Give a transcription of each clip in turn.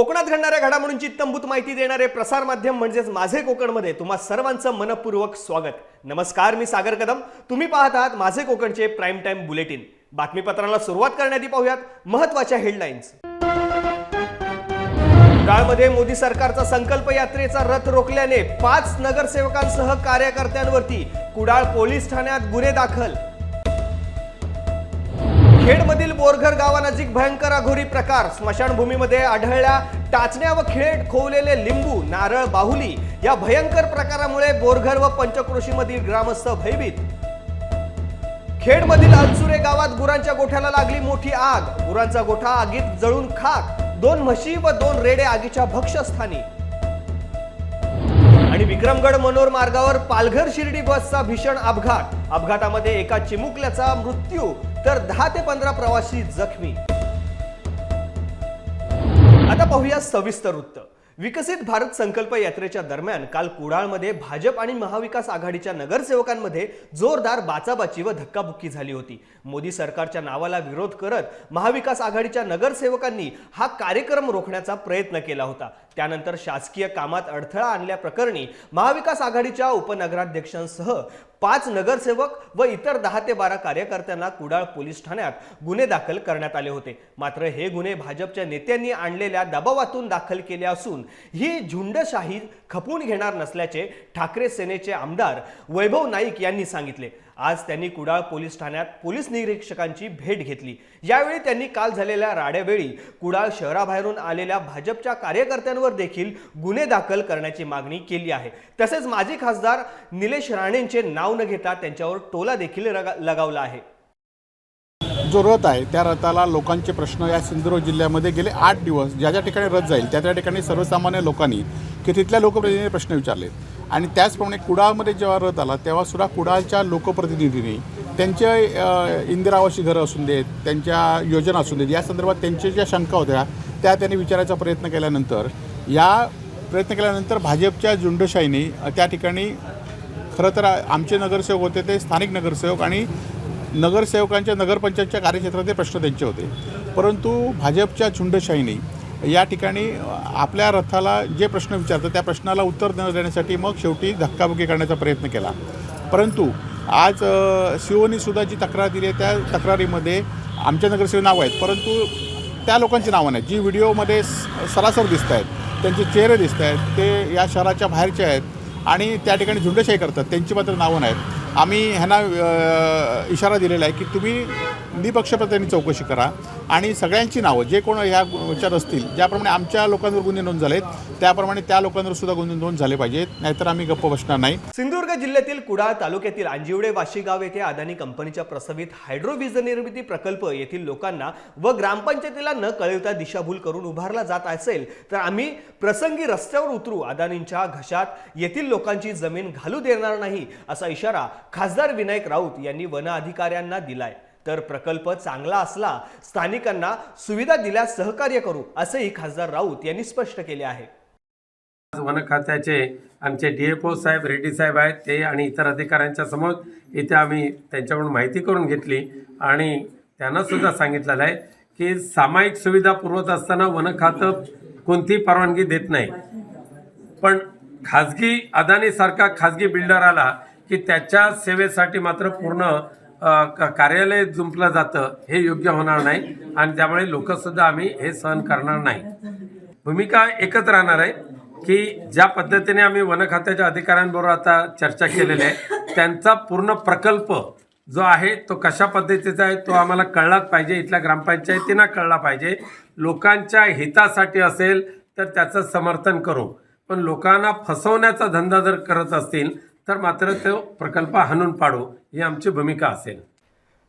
कोकणात घडणाऱ्या घडामोडींची तंबूत माहिती देणारे प्रसार माध्यम म्हणजेच माझे कोकणमध्ये तुम्हा सर्वांचं मनपूर्वक स्वागत. नमस्कार मी सागर कदम. तुम्ही पाहत आहात माझे कोकणचे प्राईम टाइम बुलेटिन. बातमीपत्राला सुरुवात करण्याआधी पाहूयात महत्त्वाच्या हेडलाईन्स काळमध्ये मोदी सरकारचा संकल्प यात्रेचा रथ रोखल्याने पाच नगरसेवकांसह कार्यकर्त्यांवरती कुडाळ पोलीस ठाण्यात गुन्हे दाखल. खेडमधील बोरघर गावानजीक भयंकर अघोरी प्रकार. स्मशानभूमीमध्ये आढळल्या टाचण्या व खेड खोवलेले लिंबू नारळ बाहुली या भयंकर प्रकारामुळे बोरघर व पंचक्रोशीमधील ग्रामस्थ भयभीत. खेडमधील अनसुरे गावात गुरांच्या गोठ्याला लागली मोठी आग. गुरांचा गोठा आगीत जळून खाक. दोन म्हशी व दोन रेडे आगीच्या भक्षस्थानी. आणि विक्रमगड मनोर मार्गावर पालघर शिर्डी बसचा भीषण अपघात. अपघातामध्ये एका चिमुकल्याचा मृत्यू. तर दहा ते पंधरा प्रवासी जखमी. आता पाहूया सविस्तर वृत्त. विकसित भारत संकल्प यात्रेच्या दरम्यान काल कुडाळमध्ये भाजप आणि महाविकास आघाडीच्या नगरसेवकांमध्ये जोरदार बाचाबाची व धक्काबुक्की झाली होती. मोदी सरकारच्या नावाला विरोध करत महाविकास आघाडीच्या नगरसेवकांनी हा कार्यक्रम रोखण्याचा प्रयत्न केला होता. त्यानंतर शासकीय कामात अडथळा आणल्याप्रकरणी महाविकास आघाडीच्या उपनगराध्यक्षांसह पाच नगरसेवक व इतर दहा ते बारा कार्यकर्त्यांना कुडाळ पोलीस ठाण्यात गुन्हे दाखल करण्यात आले होते. मात्र हे गुन्हे भाजपच्या नेत्यांनी आणलेल्या दबावातून दाखल केले असून ही झुंडशाही खपून घेणार नसल्याचे ठाकरे सेनेचे आमदार वैभव नाईक यांनी सांगितले. आज त्यांनी कुडाळ पोलीस ठाण्यात पोलीस निरीक्षकांची भेट घेतली. यावेळी त्यांनी काल झालेल्या राड्यावेळी कुडाळ शहराबाहेरून आलेल्या भाजपच्या कार्यकर्त्यांवर देखील गुन्हे दाखल करण्याची मागणी केली आहे. तसेच माजी खासदार निलेश राणेंचे नाव न घेता त्यांच्यावर टोला देखील लगावला आहे. जो रथ आहे त्या रथाला लोकांचे प्रश्न या सिंधुदुर्ग जिल्ह्यामध्ये गेले आठ दिवस ज्या ज्या ठिकाणी रथ जाईल त्या त्या ठिकाणी सर्वसामान्य लोकांनी की तिथल्या लोकप्रतिनिधींनी प्रश्न विचारले आणि त्याचप्रमाणे कुडाळमध्ये जेव्हा रथ आला तेव्हा सुद्धा कुडाळच्या लोकप्रतिनिधींनी त्यांचे इंदिरा आवासी घरं असून देत त्यांच्या योजना असू देत या संदर्भात त्यांच्या ज्या शंका होत्या त्या त्यांनी विचारायचा प्रयत्न केल्यानंतर या प्रयत्न केल्यानंतर भाजपच्या झुंडशाहीने त्या ठिकाणी खरं तर आमचे नगरसेवक होते ते स्थानिक नगरसेवक आणि नगरसेवकांच्या नगरपंचायतच्या कार्यक्षेत्रातले प्रश्न त्यांचे होते. परंतु भाजपच्या झुंडशाहीने या ठिकाणी आपल्या रथाला जे प्रश्न विचारतात त्या प्रश्नाला उत्तर न देण्यासाठी मग शेवटी धक्काबुक्की करण्याचा प्रयत्न केला. परंतु आज सुद्धा जी तक्रार दिली आहे त्या तक्रारीमध्ये आमच्या नगरसेवक नावं आहेत परंतु त्या लोकांची नावं नाहीत. जी व्हिडिओमध्ये स- सरासर दिसत आहेत त्यांचे चेहरे दिसत आहेत ते या शहराच्या बाहेरचे आहेत आणि त्या ठिकाणी झुंडशाही करतात त्यांची मात्र नावं नाहीत. आम्ही ह्यांना इशारा दिलेला आहे की तुम्ही निपक्षपातीने चौकशी करा आणि सगळ्यांची नावं जे कोण ह्या विचार असतील ज्याप्रमाणे आमच्या लोकांवर गुन्हे नोंद झालेत त्याप्रमाणे त्या लोकांवर सुद्धा गुन्हे नोंद झाले पाहिजेत नाहीतर आम्ही गप्प बसणार नाही. सिंधुदुर्ग जिल्ह्यातील कुडाळ तालुक्यातील अंजिवडे वाशी गाव येथे अदानी कंपनीच्या प्रस्तावित हायड्रोवीज निर्मिती प्रकल्प येथील लोकांना व ग्रामपंचायतीला न कळवता दिशाभूल करून उभारला जात असेल तर आम्ही प्रसंगी रस्त्यावर उतरू अदानींच्या घशात येथील लोकांची जमीन घालू देणार नाही असा इशारा खासदार विनायक राऊत यांनी वन अधिकाऱ्यांना दिलाय. तर प्रकल्प चांगला असला स्थानिकांना सुविधा दिल्यास सहकार्य करू असंही खासदार राऊत यांनी स्पष्ट केले आहे. आज वन खात्याचे आमचे डी एफ ओ साहेब रेड्डी साहेब आहेत ते आणि इतर अधिकाऱ्यांच्या समोर इथे आम्ही त्यांच्याकडून माहिती करून घेतली आणि त्यांना सुद्धा सांगितलेलं आहे की सामायिक सुविधा पुरवत असताना वन खातं कोणतीही परवानगी देत नाही. पण खाजगी अदानीसारखा खाजगी बिल्डर आला की त्याच्या सेवेसाठी मात्र पूर्ण कार्यालय जुंपलं जातं हे योग्य होणार नाही आणि त्यामुळे लोकसुद्धा आम्ही हे सहन करणार नाही. भूमिका एकच राहणार आहे की ज्या पद्धतीने आम्ही वन खात्याच्या अधिकाऱ्यांबरोबर आता चर्चा केलेली आहे त्यांचा पूर्ण प्रकल्प जो आहे तो कशा पद्धतीचा आहे तो आम्हाला कळलाच पाहिजे. इथल्या ग्रामपंचायतींना कळला पाहिजे. लोकांच्या हितासाठी असेल तर त्याचं समर्थन करू. पण लोकांना फसवण्याचा धंदा जर करत असतील तर मात्र तो प्रकल्प हाणून पाडू ही आमची भूमिका असेल.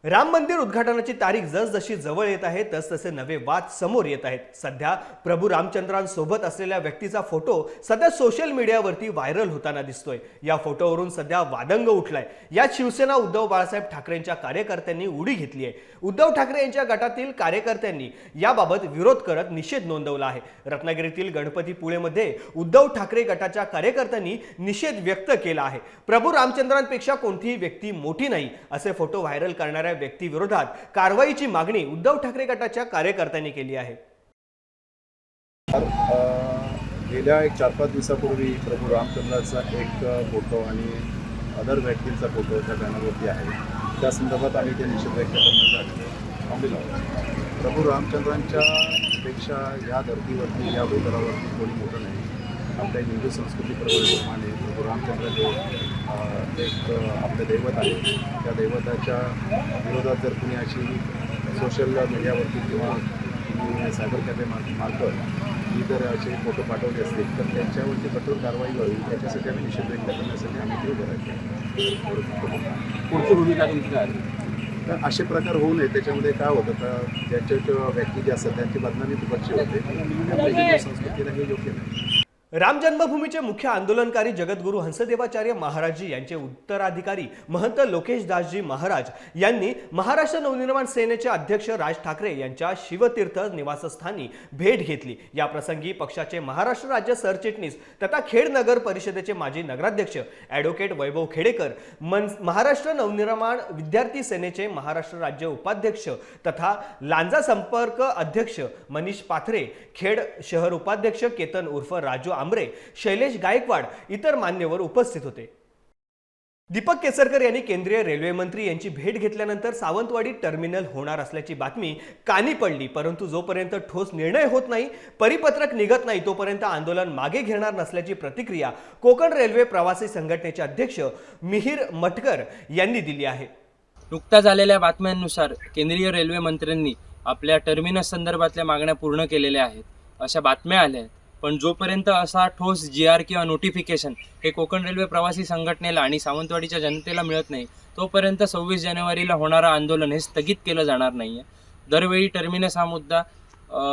राम मंदिर उद्घाटनाची तारीख जसजशी जवळ येत आहे तसतसे नवे वाद समोर येत आहेत. सध्या प्रभू रामचंद्रांसोबत असलेल्या व्यक्तीचा फोटो सध्या सोशल मीडियावरती व्हायरल होताना दिसतोय. या फोटोवरून सध्या वादंग उठलाय. यात शिवसेना उद्धव बाळासाहेब ठाकरेंच्या कार्यकर्त्यांनी उडी घेतली आहे. उद्धव ठाकरे यांच्या गटातील कार्यकर्त्यांनी याबाबत विरोध करत निषेध नोंदवला आहे. रत्नागिरीतील गणपतीपुळेमध्ये उद्धव ठाकरे गटाच्या कार्यकर्त्यांनी निषेध व्यक्त केला आहे. प्रभू रामचंद्रांपेक्षा कोणतीही व्यक्ती मोठी नाही असे फोटो व्हायरल करणाऱ्या व्यक्तीविरोधात कारवाईची मागणी उद्धव ठाकरे गटाच्या कार्यकर्त्यांनी केली आहे. गेल्या एक चार पाच दिवसापूर्वी प्रभू रामचंद्राचा एक फोटो आणि अदर व्यक्तींचा फोटो त्या बॅनरवरती आहे. त्या संदर्भात आम्ही ते निषेध व्यक्त करण्यासाठी प्रभू रामचंद्रांच्या पेक्षा या धर्तीवरती या भूतलावरती कोणी मोठं नाही. आपल्या हिंदू संस्कृतीप्रमाणे प्रभू रामचंद्र हे एक आपलं दैवत आहे त्या दैवताच्या विरोधात जर कुणी अशी सोशल मीडियावरती किंवा तुम्ही सायबर कॅफे मार्फ मार्फत ही जर असे फोटो पाठवले असतील. तर त्यांच्यावरती कठोर कारवाई व्हावी. त्याच्यासाठी आम्ही निषेध व्यक्त करण्यासाठी आम्ही ते उभं पुढची भूमिका तुमची काय आहे? तर असे प्रकार होऊ नये. त्याच्यामध्ये काय होतं? का ज्यांच्या व्यक्ती जे असतात त्यांची बदनामी दुपारची होते. आपल्या हिंदू संस्कृतीला हे योग्य नाही. राम जन्मभूमीचे मुख्य आंदोलनकारी जगद्गुरू हंसदेवाचार्य महाराजजी यांचे उत्तराधिकारी महंत लोकेश दासजी महाराज यांनी महाराष्ट्र नवनिर्माण सेनेचे अध्यक्ष राज ठाकरे यांच्या शिवतीर्थ निवासस्थानी भेट घेतली. या प्रसंगी पक्षाचे महाराष्ट्र राज्य सरचिटणीस तथा खेड नगर परिषदेचे माजी नगराध्यक्ष ॲडव्होकेट वैभव खेडेकर मन महाराष्ट्र नवनिर्माण विद्यार्थी सेनेचे महाराष्ट्र राज्य उपाध्यक्ष तथा लांजा संपर्क अध्यक्ष मनीष पाथरे खेड शहर उपाध्यक्ष केतन उर्फ राजू आंबरे शैलेश गायकवाड इतर मान्यवर उपस्थित होते. दीपक केसरकर यांनी केंद्रीय रेल्वे मंत्री यांची भेट घेतल्यानंतर सावंतवाडी टर्मिनल होणार असल्याची बातमी कानी पडली परंतु जोपर्यंत ठोस निर्णय होत नाही परिपत्रक निघत नाही तोपर्यंत आंदोलन मागे घेणार नसल्याची प्रतिक्रिया कोकण रेल्वे प्रवासी संघटनेचे अध्यक्ष मिहीर मटकर यांनी दिली आहे. नुकत्याच आलेल्या बातम्यांनुसार केंद्रीय रेल्वे मंत्र्यांनी आपल्या टर्मिनस संदर्भातल्या मागण्या पूर्ण केलेल्या आहेत. अशा बातम्या आल्या आहेत. पण जोपर्यंत असा ठोस जी आर किंवा नोटिफिकेशन हे कोकण रेल्वे प्रवासी संघटनेला आणि सावंतवाडीच्या जनतेला मिळत नाही तोपर्यंत सव्वीस जानेवारीला होणारं आंदोलन हे स्थगित केलं जाणार नाही आहे दरवेळी टर्मिनस हा मुद्दा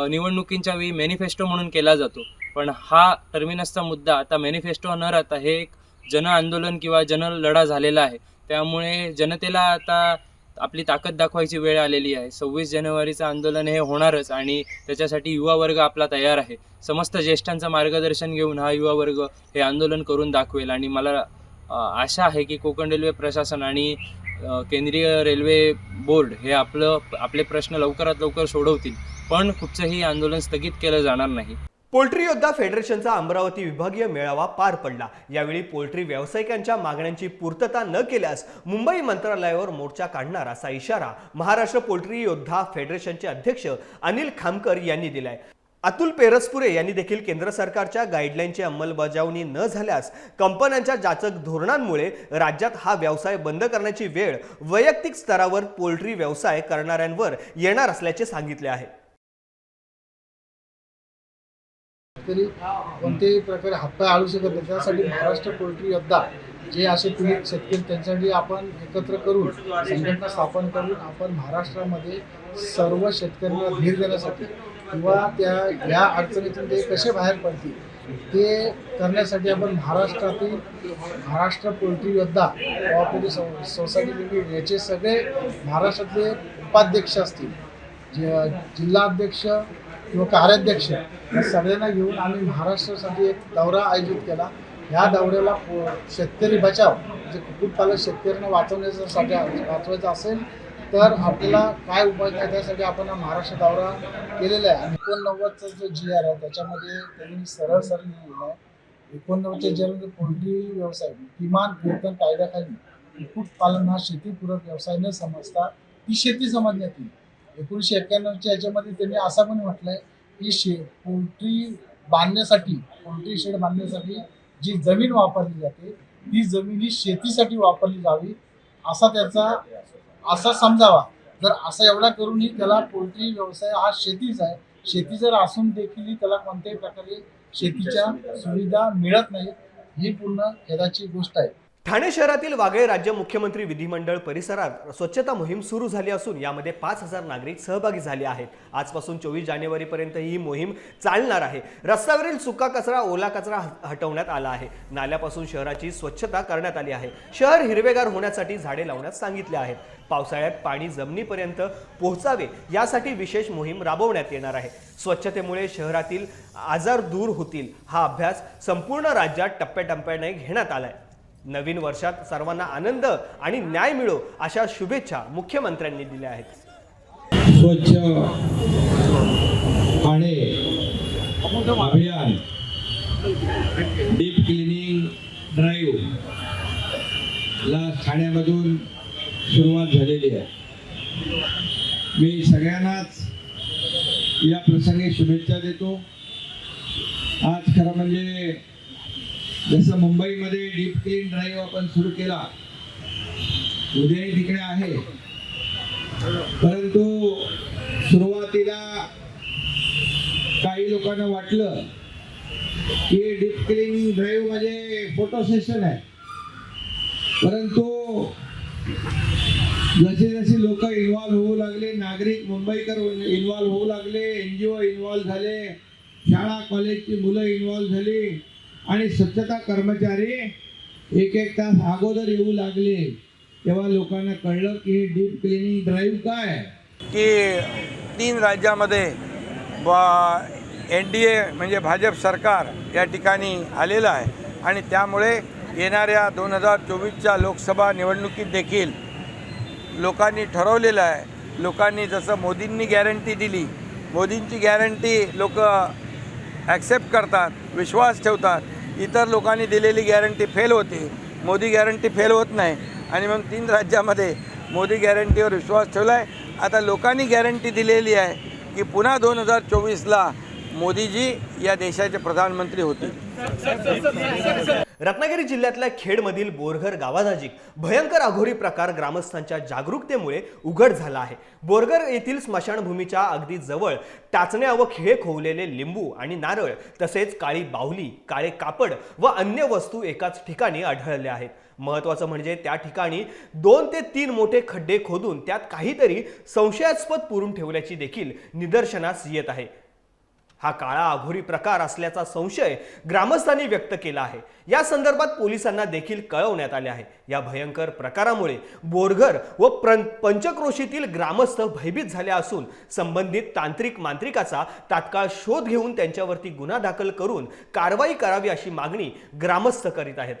निवडणुकींच्या वेळी मॅनिफेस्टो म्हणून केला जातो. पण हा टर्मिनसचा मुद्दा आता मॅनिफेस्टो न राहता हे एक जन आंदोलन किंवा जनलढा झालेला आहे. त्यामुळे जनतेला आता आपली ताकद दाखवायची वेळ आलेली आहे. सव्वीस जानेवारीचं आंदोलन हे होणारच आणि त्याच्यासाठी युवा वर्ग आपला तयार आहे. समस्त ज्येष्ठांचं मार्गदर्शन घेऊन हा युवा वर्ग हे आंदोलन करून दाखवेल आणि मला आशा आहे की कोकण रेल्वे प्रशासन आणि केंद्रीय रेल्वे बोर्ड हे आपलं आपले प्रश्न लवकरात लवकर सोडवतील. पण कुठचंही आंदोलन स्थगित केलं जाणार नाही. पोल्ट्री योद्धा फेडरेशनचा अमरावती विभागीय मेळावा पार पडला. यावेळी पोल्ट्री व्यावसायिकांच्या मागण्यांची पूर्तता न केल्यास मुंबई मंत्रालयावर मोर्चा काढणार असा इशारा महाराष्ट्र पोल्ट्री योद्धा फेडरेशनचे अध्यक्ष अनिल खामकर यांनी दिलाय. अतुल पेरसपुरे यांनी देखील केंद्र सरकारच्या गाईडलाईनची अंमलबजावणी न झाल्यास कंपन्यांच्या जाचक धोरणांमुळे राज्यात हा व्यवसाय बंद करण्याची वेळ वैयक्तिक स्तरावर पोल्ट्री व्यवसाय करणाऱ्यांवर येणार असल्याचे सांगितले आहे. तरी कोणत्याही प्रकारे हातपाय आळू शकत नाही. त्यासाठी महाराष्ट्र पोल्ट्री योद्धा जे असे पीडित शेतकरी त्यांच्यासाठी आपण एकत्र करून संघटना स्थापन करून आपण महाराष्ट्रामध्ये सर्व शेतकऱ्यांना धीर देण्यासाठी किंवा त्या या अडचणीतून ते कसे बाहेर पडतील ते करण्यासाठी आपण महाराष्ट्रातील महाराष्ट्र पोल्ट्री योद्धा कोऑपरेटिव्ह सो सोसायटी लिमिटेड याचे सगळे महाराष्ट्रातले उपाध्यक्ष असतील. जे जिल्हा अध्यक्ष किंवा कार्याध्यक्ष या सगळ्यांना घेऊन आम्ही महाराष्ट्रासाठी एक दौरा आयोजित केला. ह्या दौऱ्याला शेतकरी बचाव म्हणजे कुक्कुटपालन शेतकऱ्यांना वाचवण्यासाठी वाचवायचं असेल तर आपल्याला काय उपाय आहे त्यासाठी आपण हा महाराष्ट्र दौरा केलेला आहे. आणि एकोणनव्वदचा जो जी आर आहे त्याच्यामध्ये त्यांनी सरळ सरळ लिहिलेलं आहे. एकोणनव्वदच्या जी आरमध्ये पोल्ट्री व्यवसाय किमान वेतन कायद्याखाली कुक्कुटपालन हा शेतीपूरक व्यवसाय न समजता ती शेती समजण्यात येईल. एकोणीसशे एक्क्याण्णवच्या याच्यामध्ये त्यांनी असं पण म्हटलंय की शे पोल्ट्री बांधण्यासाठी पोल्ट्री शेड बांधण्यासाठी जी जमीन वापरली जाते ती जमीन ही शेतीसाठी वापरली जावी असा त्याचा असा समजावा. जर असं एवढा करूनही त्याला पोल्ट्री व्यवसाय हा शेतीच आहे शेती जर असून देखील त्याला कोणत्याही प्रकारे शेतीच्या सुविधा मिळत नाही ही पूर्ण खेदाची गोष्ट आहे. ठाणे शहरातील वागळे राज्य मुख्यमंत्री विधिमंडळ परिसरात स्वच्छता मोहीम सुरू झाली असून यामध्ये पाच हजार नागरिक सहभागी झाले आहेत. आजपासून चोवीस जानेवारीपर्यंत ही मोहीम चालणार आहे. रस्त्यावरील सुका कचरा ओला कचरा हटवण्यात आला आहे. नाल्यापासून शहराची स्वच्छता करण्यात आली आहे. शहर हिरवेगार होण्यासाठी झाडे लावण्यास सांगितले आहेत. पावसाळ्यात पाणी जमिनीपर्यंत पोहोचावे यासाठी विशेष मोहीम राबवण्यात येणार आहे. स्वच्छतेमुळे शहरातील आजार दूर होतील. हा अभ्यास संपूर्ण राज्यात टप्प्याटप्प्याने घेण्यात आला आहे नवीन वर्षात सर्वांना आनंद आणि न्याय मिळो अशा शुभेच्छा मुख्यमंत्र्यांनी दिल्या आहेत. स्वच्छ आणि अभियान डीप क्लिनिंग ड्राईव्ह ला ठाण्यामधून सुरुवात झालेली आहे. मी सगळ्यांनाच या प्रसंगी शुभेच्छा देतो. आज खरं म्हणजे जसं मुंबईमध्ये डीप क्लीन ड्राईव्ह आपण सुरू केला उद्याही तिकडे आहे. परंतु सुरुवातीला काही लोकांना वाटलं की डीप क्लीन ड्राईव्ह म्हणजे फोटो सेशन आहे. परंतु जसे जसे लोक इन्व्हॉल्व होऊ लागले नागरिक मुंबईकर इन्व्हॉल्व होऊ लागले एन जी ओ इन्व्हॉल्व झाले शाळा कॉलेजची मुलं इन्व्हॉल्व झाली आणि स्वच्छता कर्मचारी एक एक तास अगोदर येऊ लागले. तेव्हा लोकांना कळलं की हे डीप क्लिनिंग ड्राईव्ह काय? की तीन राज्यामध्ये एन डी ए म्हणजे भाजप सरकार या ठिकाणी आलेलं आहे. आणि त्यामुळे येणाऱ्या दोन हजार चोवीसच्या लोकसभा निवडणुकीत देखील लोकांनी ठरवलेलं आहे. लोकांनी जसं मोदींनी गॅरंटी दिली मोदींची गॅरंटी लोक ॲक्सेप्ट करतात विश्वास ठेवतात. इतर लोकांनी दिलेली गॅरंटी फेल होती मोदी गॅरंटी फेल होत नाही आणि मग तीन राज्यामध्ये मोदी गॅरंटीवर विश्वास ठेवला आहे आता लोकांनी गॅरंटी दिलेली आहे की पुन्हा दोन हजार चोवीसला मोदीजी या देशाचे प्रधानमंत्री होतील रत्नागिरी जिल्ह्यातल्या खेडमधील बोरघर गावानजीक भयंकर अघोरी प्रकार ग्रामस्थांच्या जागरूकतेमुळे उघड झाला आहे. बोरघर येथील स्मशानभूमीच्या अगदी जवळ टाचण्या व खिळे खोवलेले लिंबू आणि नारळ तसेच काळी बाहुली काळे कापड व अन्य वस्तू एकाच ठिकाणी आढळल्या आहेत. महत्वाचं म्हणजे त्या ठिकाणी दोन ते तीन मोठे खड्डे खोदून त्यात काहीतरी संशयास्पद पुरून ठेवल्याची देखील निदर्शनास येत आहे. हा काळा अघोरी प्रकार असल्याचा संशय ग्रामस्थांनी व्यक्त केला आहे. या संदर्भात पोलिसांना देखील कळवण्यात आले आहे. या भयंकर प्रकारामुळे बोरघर व प्र पंचक्रोशीतील ग्रामस्थ भयभीत झाले असून संबंधित तांत्रिक मांत्रिकाचा तात्काळ शोध घेऊन त्यांच्यावरती गुन्हा दाखल करून कारवाई करावी अशी मागणी ग्रामस्थ करीत आहेत.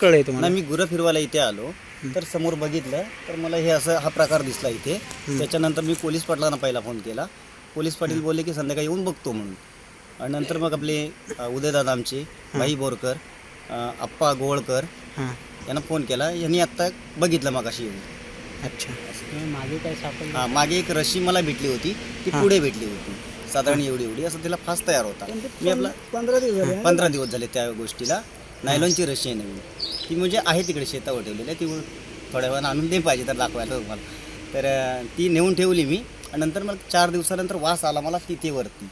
कळलंय तुम्हाला? मी गुरं फिरवायला इथे आलो. तर समोर बघितलं तर मला हे असं हा प्रकार दिसला इथे. त्याच्यानंतर मी पोलीस पाटलांना पहिला फोन केला. पोलीस पाटील बोलले की संध्याकाळी येऊन बघतो म्हणून. आणि नंतर मग आपले अ, उदयदादा आमचे भाई बोरकर अ, आप्पा गोवळकर यांना फोन केला. यांनी आत्ता बघितलं मग अशी येऊन. अच्छा. मागे काय सापडलं? हा मागे एक रशी मला भेटली होती. ती पुढे भेटली होती. साधारण एवढी एवढी. असं तिला फास तयार होता. मी आपला पंधरा दिवस झाले पंधरा दिवस झाले त्या गोष्टीला. नायलॉनची रशी आहे नवीन. ती म्हणजे आहे तिकडे शेतावर ठेवलेली आहे. ती थोड्या वेळानं आणून दे पाहिजे तर दाखवायला तुम्हाला. तर अं, ती नेऊन ठेवली मी. नंतर मला चार दिवसानंतर वास आला मला तिथे वरती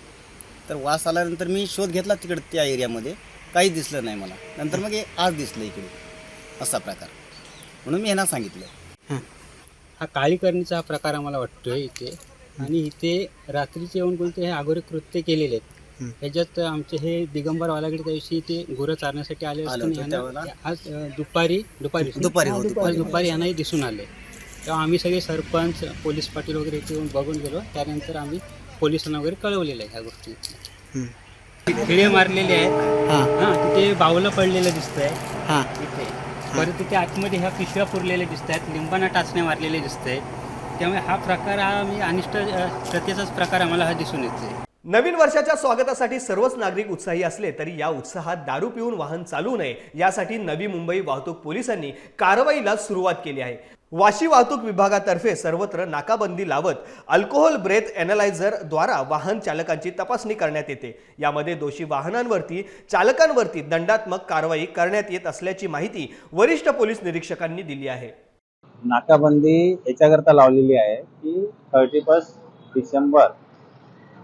तर वास आल्यानंतर मी शोध घेतला तिकडे त्या एरियामध्ये. काहीच दिसलं नाही मला. नंतर मग हे आज दिसलं इकडे. असा प्रकार. म्हणून मी यांना सांगितलं. हा. काळीकरणीचा हा प्रकार आम्हाला वाटतोय इथे. आणि इथे रात्रीचे येऊन कोणते हे आगोरे कृत्य केलेले आहेत. ह्याच्यात आमचे हे दिगंबर वालाकडे त्या दिवशी ते गुरं चारण्यासाठी आले असताना यांना-? आज दुपारी दुपारी दुपारी हो, दुपारी. दुपारी यांनाही दिसून आले. तेव्हा आम्ही सगळे सरपंच पोलीस पाटील वगैरे इथे येऊन बघून गेलो. त्यानंतर आम्ही पोलिसांना वगैरे कळवलेलं आहे ह्या गोष्टी. खिळे मारलेले आहेत. हां. तिथे बावलं पडलेलं दिसतंय. इथे. परत तिथे आतमध्ये ह्या पिशव्या पुरलेल्या दिसत आहेत लिंबाना टाचण्या मारलेले दिसत आहेत त्यामुळे हा प्रकार हा मी अनिष्ट प्रथेचाच प्रकार आम्हाला हा दिसून येतोय. नवीन वर्षाच्या स्वागतासाठी सर्वच नागरिक उत्साही असले तरी या उत्साहात दारू पिऊन वाहन चालवू नये यासाठी नवी मुंबई वाहतूक पोलिसांनी कारवाईला सुरुवात केली आहे. वाशी वाहतूक विभागातर्फे सर्वत्र नाकाबंदी लावत अल्कोहोल ब्रेथ एनालायझर द्वारा वाहन चालकांची तपासणी करण्यात येते. यामध्ये दोषी वाहनांवरती चालकांवरती दंडात्मक कारवाई करण्यात येत असल्याची माहिती वरिष्ठ पोलीस निरीक्षकांनी दिली आहे. नाकाबंदी याच्याकरता लावलेली आहे की थर्टी फर्स्ट डिसेंबर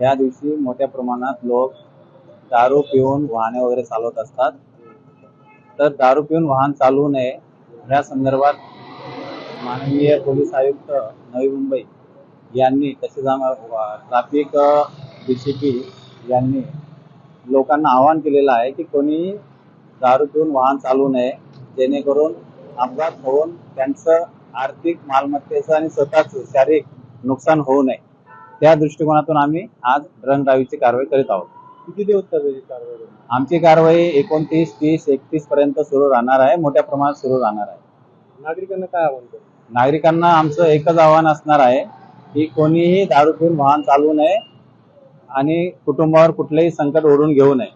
या दिवशी मोठ्या प्रमाणात लोक दारू पिऊन वाहने वगैरे चालवत असतात. तर दारू पिऊन वाहन चालवू नये या संदर्भात माननीय पोलीस आयुक्त नवी मुंबई यांनी तसेच ट्रॅफिक डी सी पी यांनी लोकांना आवाहन केलेलं आहे की कोणी दारू पिऊन वाहन चालवू नये जेणेकरून अपघात होऊन त्यांचं आर्थिक मालमत्तेचं आणि स्वतःचं शारीरिक नुकसान होऊ नये. त्या दृष्टिकोनातून आम्ही आज ड्रंक ड्राईव्हची कारवाई करीत आहोत. किती दिवस कारवाई आमची कारवाई एकोणतीस तीस एकतीस पर्यंत सुरू राहणार आहे मोठ्या प्रमाणात सुरू राहणार आहे. नागरिकांना काय आव्हान नागरिकांना आमचं एकच आव्हान असणार आहे की कोणीही दारू पिऊन वाहन चालवू नये आणि कुटुंबावर कुठलेही संकट ओढून घेऊ नये.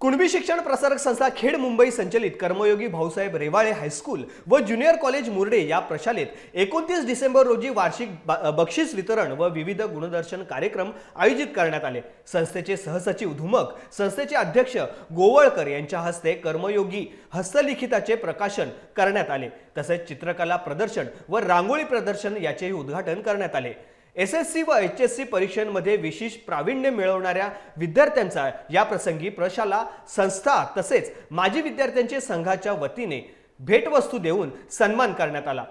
कुणबी शिक्षण प्रसारक संस्था खेड मुंबई संचलित कर्मयोगी भाऊसाहेब रेवाळे हायस्कूल व ज्युनियर कॉलेज मुर्डे या प्रशालेत एकोणतीस डिसेंबर रोजी वार्षिक बक्षीस वितरण व विविध गुणदर्शन कार्यक्रम आयोजित करण्यात आले. संस्थेचे सहसचिव धुमक संस्थेचे अध्यक्ष गोवळकर यांच्या हस्ते कर्मयोगी हस्तलिखिताचे प्रकाशन करण्यात आले. तसेच चित्रकला प्रदर्शन व रांगोळी प्रदर्शन याचेही उद्घाटन करण्यात आले. एस एस सी व एच एस सी परीक्षांमध्ये विशेष प्रावीण्य मिळवणाऱ्या विद्यार्थ्यांचा या प्रसंगी प्रशाला संस्था तसेच माजी विद्यार्थ्यांचे संघाच्या वतीने भेटवस्तू देऊन सन्मान करण्यात आला.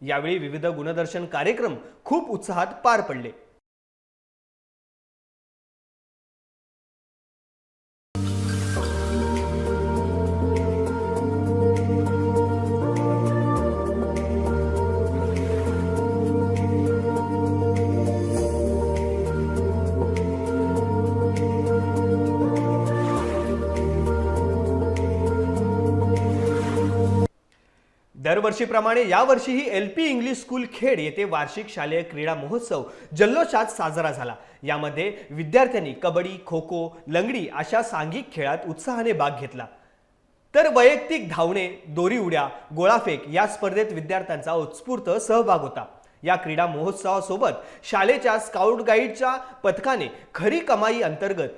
यावेळी विविध गुणदर्शन कार्यक्रम खूप उत्साहात पार पडले. दरवर्षीप्रमाणे यावर्षीही L P English school Khed येथे वार्षिक शालेय क्रीडा महोत्सव जल्लोषात साजरा झाला. यामध्ये विद्यार्थ्यांनी कबड्डी खो खो लंगडी अशा सांघिक खेळात उत्साहाने भाग घेतला. तर वैयक्तिक धावणे दोरी उड्या गोळाफेक या स्पर्धेत विद्यार्थ्यांचा उत्स्फूर्त सहभाग होता. या क्रीडा महोत्सवासोबत शाळेच्या स्काउट गाईडच्या पथकाने खरी कमाई अंतर्गत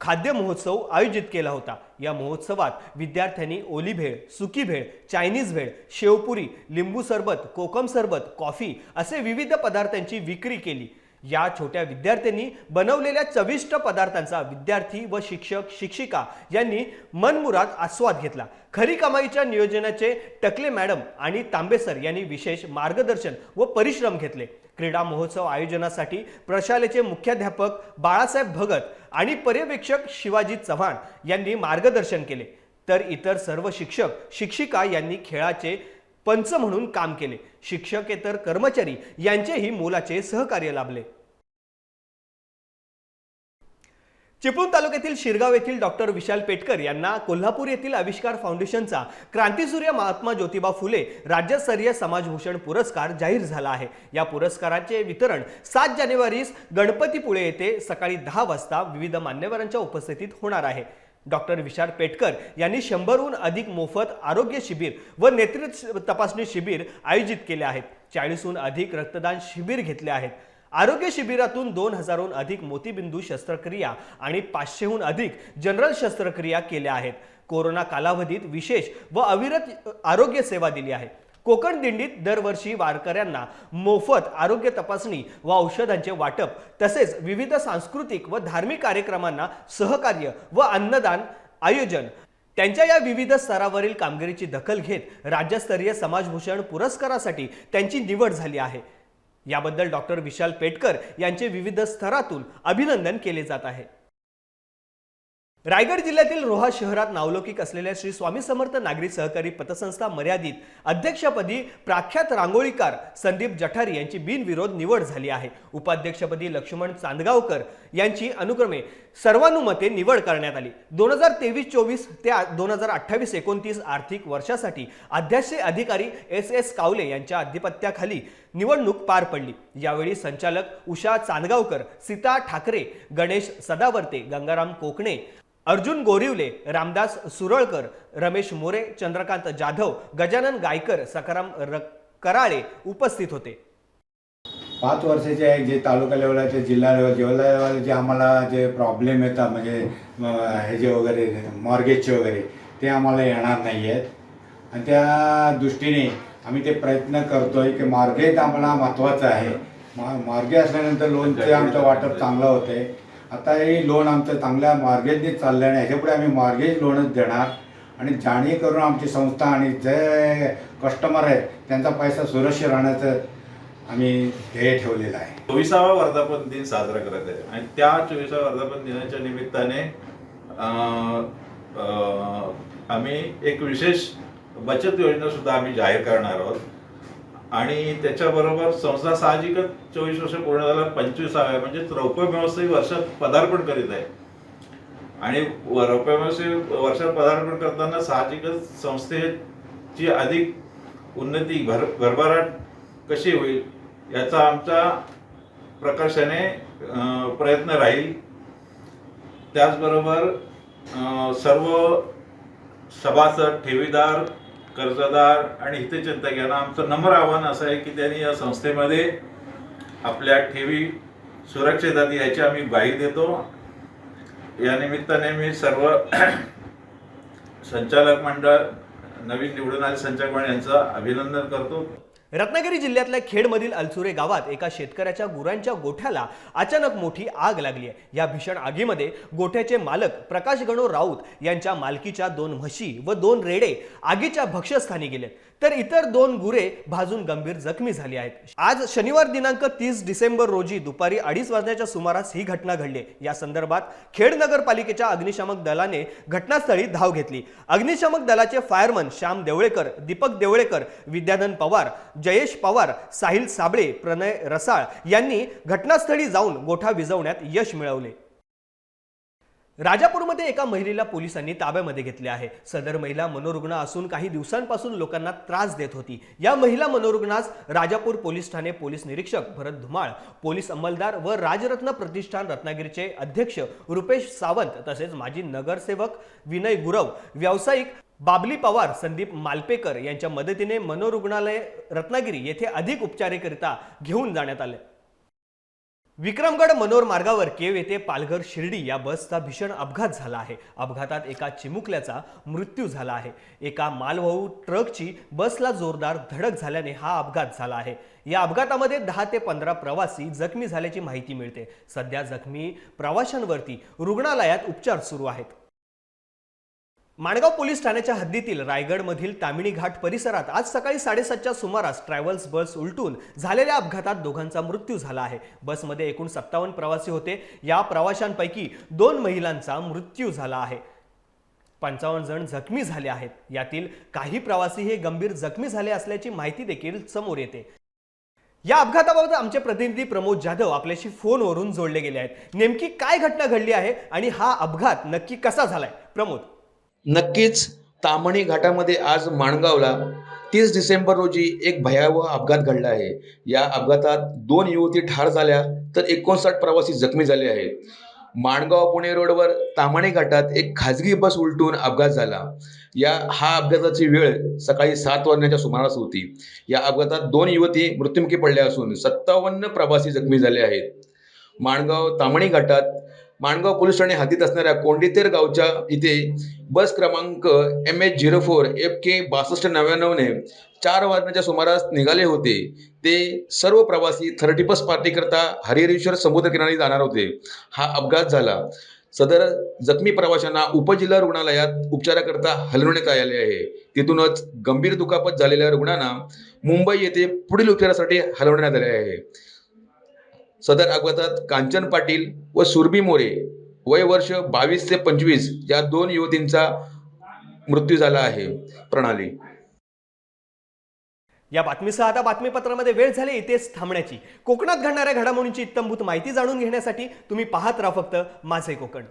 खाद्य महोत्सव आयोजित केला होता. या महोत्सवात विद्यार्थ्यांनी ओली भेळ सुकी भेळ चायनीज भेळ शेवपुरी लिंबू सरबत कोकम सरबत कॉफी असे विविध पदार्थांची विक्री केली. या छोट्या विद्यार्थ्यांनी बनवलेल्या चविष्ट पदार्थांचा विद्यार्थी व शिक्षक शिक्षिका यांनी मनमुराद आस्वाद घेतला. खरी कमाईच्या नियोजनाचे टकले मॅडम आणि तांबेसर यांनी विशेष मार्गदर्शन व परिश्रम घेतले. क्रीडा महोत्सव आयोजनासाठी प्रशालेचे मुख्याध्यापक बाळासाहेब भगत आणि पर्यवेक्षक शिवाजी चव्हाण यांनी मार्गदर्शन केले. तर इतर सर्व शिक्षक शिक्षिका यांनी खेळाचे पंच म्हणून काम केले. शिक्षकेतर कर्मचारी यांचेही मोलाचे सहकार्य लाभले. चिपळूण तालुक्यातील शिरगाव येथील डॉक्टर विशाल पेटकर यांना कोल्हापूर येथील आविष्कार फाउंडेशनचा क्रांतीसूर्य महात्मा ज्योतिबा फुले राज्यस्तरीय समाजभूषण पुरस्कार जाहीर झाला आहे. या पुरस्काराचे वितरण सात जानेवारीस गणपतीपुळे येथे सकाळी दहा वाजता विविध मान्यवरांच्या उपस्थितीत होणार आहे. डॉक्टर विशाल पेटकर यांनी शंभरहून अधिक मोफत आरोग्य शिबिर व नेतृत्व तपासणी शिबिर आयोजित केले आहेत. चाळीसहून अधिक रक्तदान शिबिर घेतले आहेत. आरोग्य शिबिरातून दोन हजारहून अधिक मोतीबिंदू शस्त्रक्रिया आणि पाचशेहून अधिक जनरल शस्त्रक्रिया केल्या आहेत. कोरोना कालावधीत विशेष व अविरत आरोग्य सेवा दिली आहे. कोकण दिंडीत दरवर्षी वारकऱ्यांना मोफत आरोग्य तपासणी व औषधांचे वाटप तसेच विविध सांस्कृतिक व धार्मिक कार्यक्रमांना सहकार्य व अन्नदान आयोजन. त्यांच्या या विविध स्तरावरील कामगिरीची दखल घेत राज्यस्तरीय समाजभूषण पुरस्कारासाठी त्यांची निवड झाली आहे. याबद्दल डॉक्टर विशाल पेटकर यांचे विविध स्तरातून अभिनंदन केले जात आहे. रायगड जिल्ह्यातील रोहा शहरात नावलौकिक असलेल्या श्री स्वामी समर्थ नागरी सहकारी पतसंस्था मर्यादित अध्यक्षपदी प्रख्यात रांगोळीकार संदीप जठारी यांची बिनविरोध निवड झाली आहे. उपाध्यक्षपदी लक्ष्मण चांदगावकर यांची अनुक्रमे सर्वानुमते निवड करण्यात आली. दोन हजार तेवीस चोवीस ते दोन हजार अठ्ठावीस एकोणतीस आर्थिक वर्षासाठी अध्यक्ष अधिकारी एस एस कावले यांच्या अधिपत्याखाली निवडणूक पार पडली. यावेळी संचालक उषा चांदगावकर सीता ठाकरे गणेश सदावर्ते गंगाराम कोकणे अर्जुन गोरिवले रामदास सुरळकर रमेश मोरे चंद्रकांत जाधव गजानन गायकर सकाराम र कराळे उपस्थित होते. पाच वर्षाचे आहे जे तालुका लेवलचे जिल्हा लेवल जिल्हा लेवल जे आम्हाला जे प्रॉब्लेम येतात म्हणजे हे जे वगैरे मॉर्गेजचे वगैरे ते आम्हाला येणार नाही आहेत आणि त्या दृष्टीने आम्ही ते प्रयत्न करतोय की मार्गेज आम्हाला महत्त्वाचं आहे. मा मार्गे असल्यानंतर लोनचे आमचं वाटप चांगलं होते. आता हे लोन आमचं चांगल्या मार्गेजनेच चाललं आणि ह्याच्यापुढे आम्ही मार्गेज लोनच देणार. आणि जाणीव करून आमची संस्था आणि जे कस्टमर आहेत त्यांचा पैसा सुरक्षित राहण्याचं आम्ही ध्येय ठेवलेलं आहे. चोवीसावा वर्धापन दिन साजरा करत आहे. आणि त्या चोवीसाव्या वर्धापन दिनाच्या निमित्ताने आम्ही एक विशेष बचत योजना सुद्धा आम्ही जाहीर करणार आहोत. आणि त्याच्याबरोबर संस्था साहजिकच चोवीस वर्ष पूर्ण झाला पंचवीसाव्या म्हणजे रौप्य वर्षात पदार्पण करीत आहे. आणि व- वर्षात पदार्पण करताना साहजिकच संस्थेची अधिक उन्नती भर भरभराट कशी होईल याचा आमचा प्रकर्षाने प्रयत्न राहील. त्याचबरोबर सर्व सभासद ठेवीदार कर्जदार आणि हितचिंतक यांना आमचं नम्र आव्हान असं आहे की त्यांनी या संस्थेमध्ये आपल्या ठेवी सुरक्षित आहेत याची आम्ही ग्वाही देतो. या निमित्ताने मी सर्व संचालक मंडळ नवीन निवडून आले संचालक मंडळ यांचं अभिनंदन करतो. रत्नागिरी जिल्ह्यातल्या खेडमधील अलसुरे गावात एका शेतकऱ्याच्या गुरांच्या गोठ्याला अचानक मोठी आग लागली आहे. या भीषण आगीमध्ये गोठ्याचे मालक प्रकाश गणो राऊत यांच्या मालकीच्या दोन म्हशी व दोन रेडे आगीच्या भक्ष्यस्थानी गेलेत. तर इतर दोन गुरे भाजून गंभीर जखमी झाली आहेत. आज शनिवार दिनांक तीस डिसेंबर रोजी दुपारी अडीच वाजण्याच्या सुमारास ही घटना घडली. या संदर्भात खेड नगरपालिकेच्या अग्निशामक दलाने घटनास्थळी धाव घेतली. अग्निशामक दलाचे फायरमन श्याम देवळेकर दीपक देवळेकर विद्याधन पवार जयेश पवार साहिल साबळे प्रणय रसाळ यांनी घटनास्थळी जाऊन गोठा विझवण्यात यश मिळवले. राजापूरमध्ये एका महिलेला पोलिसांनी ताब्यामध्ये घेतले आहे. सदर महिला मनोरुग्ण असून काही दिवसांपासून लोकांना त्रास देत होती. या महिला मनोरुग्णास राजापूर पोलीस ठाणे पोलीस निरीक्षक भरत धुमाळ पोलीस अंमलदार व राजरत्न प्रतिष्ठान रत्नागिरीचे अध्यक्ष रुपेश सावंत तसेच माजी नगरसेवक विनय गुरव व्यावसायिक बाबली पवार संदीप मालपेकर यांच्या मदतीने मनोरुग्णालय रत्नागिरी येथे अधिक उपचारेकरिता घेऊन जाण्यात आले. विक्रमगड मनोर मार्गावर केव येथे पालघर शिर्डी या बसचा भीषण अपघात झाला आहे. अपघातात एका चिमुकल्याचा मृत्यू झाला आहे. एका मालवाहू ट्रकची बसला जोरदार धडक झाल्याने हा अपघात झाला आहे. या अपघातामध्ये दहा ते पंधरा प्रवासी जखमी झाल्याची माहिती मिळते. सध्या जखमी प्रवाशांवरती रुग्णालयात उपचार सुरू आहेत. माणगाव पोलीस ठाण्याच्या हद्दीतील रायगडमधील तामिणी घाट परिसरात आज सकाळी साडेसातच्या सुमारास ट्रॅव्हल्स बस उलटून झालेल्या अपघातात दोघांचा मृत्यू झाला आहे. बसमध्ये एकूण सत्तावन्न प्रवासी होते. या प्रवाशांपैकी दोन महिलांचा मृत्यू झाला आहे. पंचावन्न जण जखमी झाले आहेत. यातील काही प्रवासी हे गंभीर जखमी झाले असल्याची माहिती देखील समोर येते. या अपघाताबाबत आमचे प्रतिनिधी प्रमोद जाधव आपल्याशी फोनवरून जोडले गेले आहेत. नेमकी काय घटना घडली आहे आणि हा अपघात नक्की कसा झालाय? प्रमोद. नक्कीच तामणी घाटामध्ये आज माणगावला तीस डिसेंबर रोजी एक भयावह अपघात घडला आहे. या अपघातात दोन युवती ठार झाल्या तर एकोणसाठ प्रवासी जखमी झाले आहेत. माणगाव पुणे रोडवर तामणी घाटात एक खाजगी बस उलटून अपघात झाला. या हा अपघाताची वेळ सकाळी सात वाजण्याच्या सुमारास होती. या अपघातात दोन युवती मृत्युमुखी पडल्या असून सत्तावन्न प्रवासी जखमी झाले आहेत. माणगाव तामणी घाटात माणगाव पोलीस ठाणे हद्दीत असणाऱ्या कोंडीतेर गावच्या इथे बस क्रमांक M H zero four F K बासष्ट नव्याण्णवने चार वाजण्याच्या सुमारास निघाले होते. ते सर्व प्रवासी थर्टी फर्स्ट पार्टीकरता हरिहरेश्वर समुद्रकिनारी जाणार होते. हा अपघात झाला. सदर जखमी प्रवाशांना उपजिल्हा रुग्णालयात उपचाराकरता हलवण्यात आले आहे. तिथूनच गंभीर दुखापत झालेल्या रुग्णांना मुंबई येथे पुढील उपचारासाठी हलवण्यात आले आहे. सदर अपघातात कांचन पाटील व सुरभी मोरे वय वर्ष बावीस ते पंचवीस या दोन युवतींचा मृत्यू झाला आहे. प्रणाली. या बातमीसह आता बातमीपत्रामध्ये वेळ झाली इथेच थांबण्याची. कोकणात घडणाऱ्या घडामोडींची इत्तमभूत माहिती जाणून घेण्यासाठी तुम्ही पाहत राहा फक्त माझे कोकण.